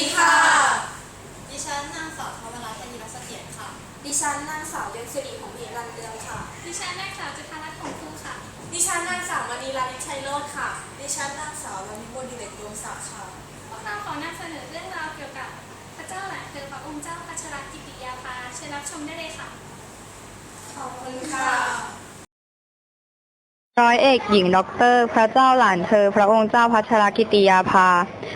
ดีค่ะ ดิฉันนางสาวทวราชนีรักเสถียรค่ะ ดิฉันนางสาวเดือนสิริของเหรันเรืองค่ะ ดิฉันนางสาวจุฑารัตน์ของครูค่ะ ดิฉันนางสาวมณีลาลิชัยโรธค่ะ ดิฉันนางสาวลาลิโมดิเรกดวงศักดิ์ค่ะ พวกเราขอนำเสนอเรื่องราวเกี่ยวกับพระเจ้าหลานเธอพระองค์เจ้าพัชรกิติยาภาเชิญรับชมได้เลยค่ะ ขอบคุณค่ะ ร้อยเอกหญิงด็อกเตอร์ พระเจ้าหลานเธอ พระองค์เจ้าพัชรกิติยาภา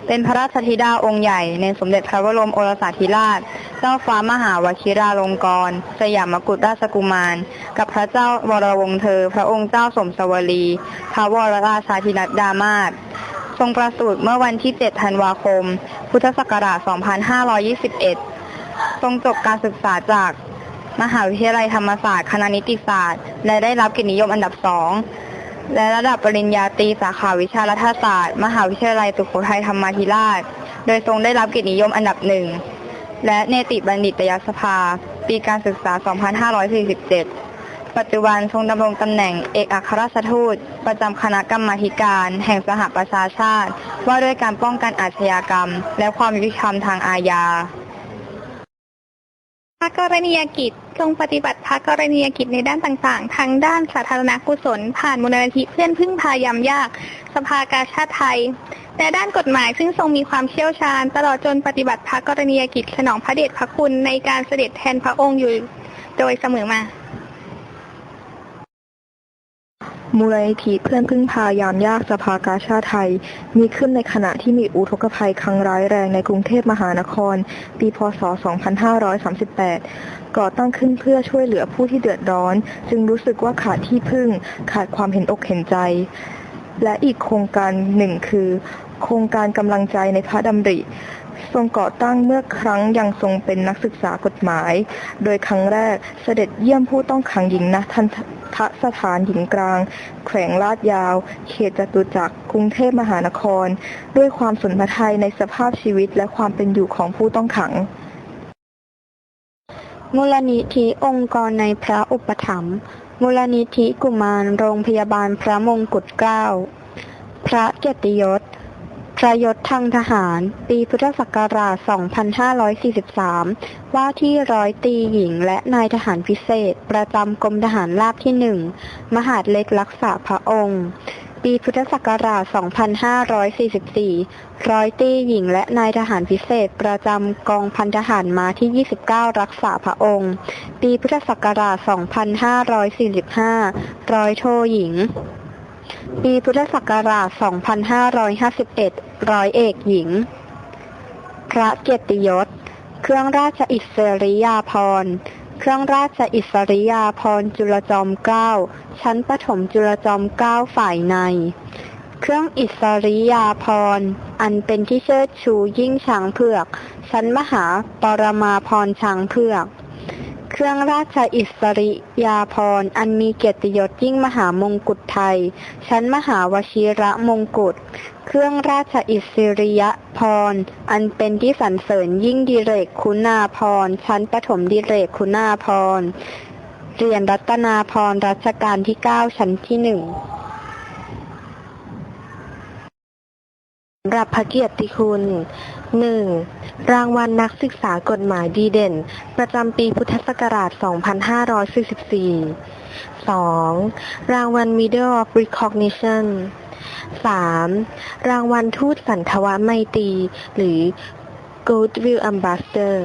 เป็นพระราชธิดาองค์ใหญ่ในสมเด็จพระบรมโอรสาธิราช เจ้าฟ้ามหาวชิราลงกรณ์สยามกุฎราชกุมาร กับพระเจ้าวรวงศ์เธอ พระองค์เจ้าสมสวลี พระวรราชาธินัดดามาศทรงประสูติเมื่อวันที่ 7 ธันวาคม พุทธศักราช 2521 ทรงจบการศึกษาจาก มหาวิทยาลัยธรรมศาสตร์คณะนิติศาสตร์ และได้รับเกียรตินิยมอันดับสองและระดับปริญญาตรีสาขาวิชารัฐศาสตร์ มหาวิทยาลัยสุโขทัยธรรมาธิราช โดยทรงได้รับเกียรตินิยมอันดับหนึ่งและเนติบัณฑิตยสภา ปีการศึกษา 2547 ปัจจุบันทรงดำรงตำแหน่งเอกอัครราชทูต ประจำคณะกรรมาการ แห่งสหประชาชาติ ว่าด้วยการป้องกันอาชญากรรม และความยุติธรรมทางอาญา ระกรณียกิจทรงปฏิบัติพระกรณียกิจในด้านต่างๆ ทั้งด้านสาธารณกุศล ผ่านมูลนิธิเพื่อนพึ่งพายามยาก สภากาชาติไทยแต่ด้านกฎหมายซึ่งทรงมีความเชี่ยวชาญ ตลอดจนปฏิบัติพระกรณียกิจสนองพระเดชพระคุณในการเสด็จแทนพระองค์อยู่โดยเสมอมา มูลนิธิเพื่อนพึ่งพายามยากสภากาชาติไทย มีขึ้นในขณะที่มีอุทกภัยครั้งร้ายแรงในกรุงเทพมหานคร ปีพศ 2538 ก่อตั้งขึ้นเพื่อช่วยเหลือผู้ที่เดือดร้อน จึงรู้สึกว่าขาดที่พึ่ง ขาดความเห็นอกเห็นใจ และอีกโครงการหนึ่งคือ โครงการกำลังใจในพระดำริทรงก่อตั้งเมื่อครั้งยังทรงเป็นนักศึกษากฎหมาย โดยครั้งแรกเสด็จเยี่ยมผู้ต้องขังหญิงณทัน ทสถานหญิงกลาง แขวงลาดยาว เขตจตุจักร กรุงเทพมหานคร ด้วยความสนพระทัยในสภาพชีวิตและความเป็นอยู่ของผู้ต้องขัง มูลนิธิองค์กรในพระอุปถัมภ์มูลนิธิกุมารโรงพยาบาลพระมงกุฎเกล้า พระเกียรติยศ พระยศทางทหาร ปีพุทธศักราช 2543 ว่าที่ร้อยตีหญิงและนายทหารพิเศษ ประจำกรมทหารราบที่หนึ่ง มหาดเล็กรักษาพระองค์ ปีพุทธศักราช 2544 ร้อยตีหญิงและนายทหารพิเศษ ประจำกองพันทหารมาที่ 29 รักษาพระองค์ ปีพุทธศักราช 2545 ร้อยโทหญิง ปีพุทธศักราช 2551 ร้อยเอกหญิง พระเกียรติยศ เครื่องราชอิสริยาภรณ์ เครื่องราชอิสริยาภรณ์จุลจอมเกล้า ชั้นประถมจุลจอมเกล้าฝ่ายใน เครื่องอิสริยาภรณ์ อันเป็นที่เชิดชูยิ่งช้างเผือก ชั้นมหาปรมาภรณ์ช้างเผือก เครื่องราชอิสริยาภรณ์อันมีเกียรติยศยิ่งมหามงกุฎไทย ชั้นมหาวชิระมงกุฎ เครื่องราชอิสริยภรณ์อันเป็นที่สรรเสริญยิ่งดิเรกคุณาภรณ์ชั้นปฐมดิเรกคุณาภรณ์เรียนรัตนาภรณ์รัชกาลที่9ชั้นที่หนึ่ง สำ หรับพระเกียรติคุณ 1. รางวัลนักศึกษากฎหมายดีเด่น ประจำปีพุทธศักราช 2544 2. รางวัล Medal of Recognition 3. รางวัลทูตสันทวไมตรีหรือ Goodwill Ambassador